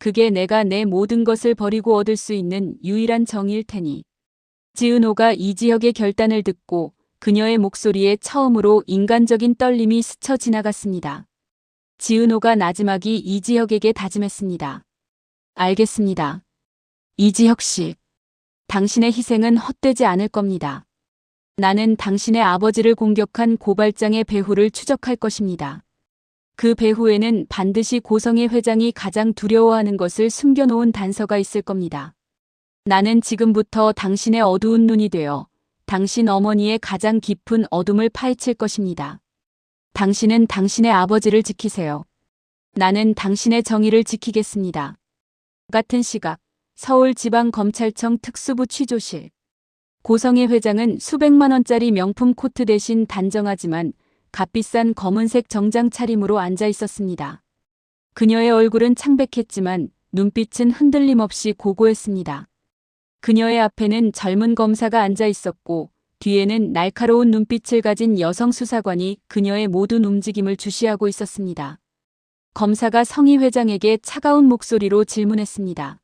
그게 내가 내 모든 것을 버리고 얻을 수 있는 유일한 정의일 테니. 지은호가 이지혁의 결단을 듣고 그녀의 목소리에 처음으로 인간적인 떨림이 스쳐 지나갔습니다. 지은호가 나지막이 이지혁에게 다짐했습니다. 알겠습니다. 이지혁 씨. 당신의 희생은 헛되지 않을 겁니다. 나는 당신의 아버지를 공격한 고발장의 배후를 추적할 것입니다. 그 배후에는 반드시 고성의 회장이 가장 두려워하는 것을 숨겨놓은 단서가 있을 겁니다. 나는 지금부터 당신의 어두운 눈이 되어 당신 어머니의 가장 깊은 어둠을 파헤칠 것입니다. 당신은 당신의 아버지를 지키세요. 나는 당신의 정의를 지키겠습니다. 같은 시각 서울지방검찰청 특수부 취조실 고성의 회장은 수백만 원짜리 명품 코트 대신 단정하지만 값비싼 검은색 정장 차림으로 앉아 있었습니다. 그녀의 얼굴은 창백했지만 눈빛은 흔들림 없이 고고했습니다. 그녀의 앞에는 젊은 검사가 앉아 있었고 뒤에는 날카로운 눈빛을 가진 여성 수사관이 그녀의 모든 움직임을 주시하고 있었습니다. 검사가 성희 회장에게 차가운 목소리로 질문했습니다.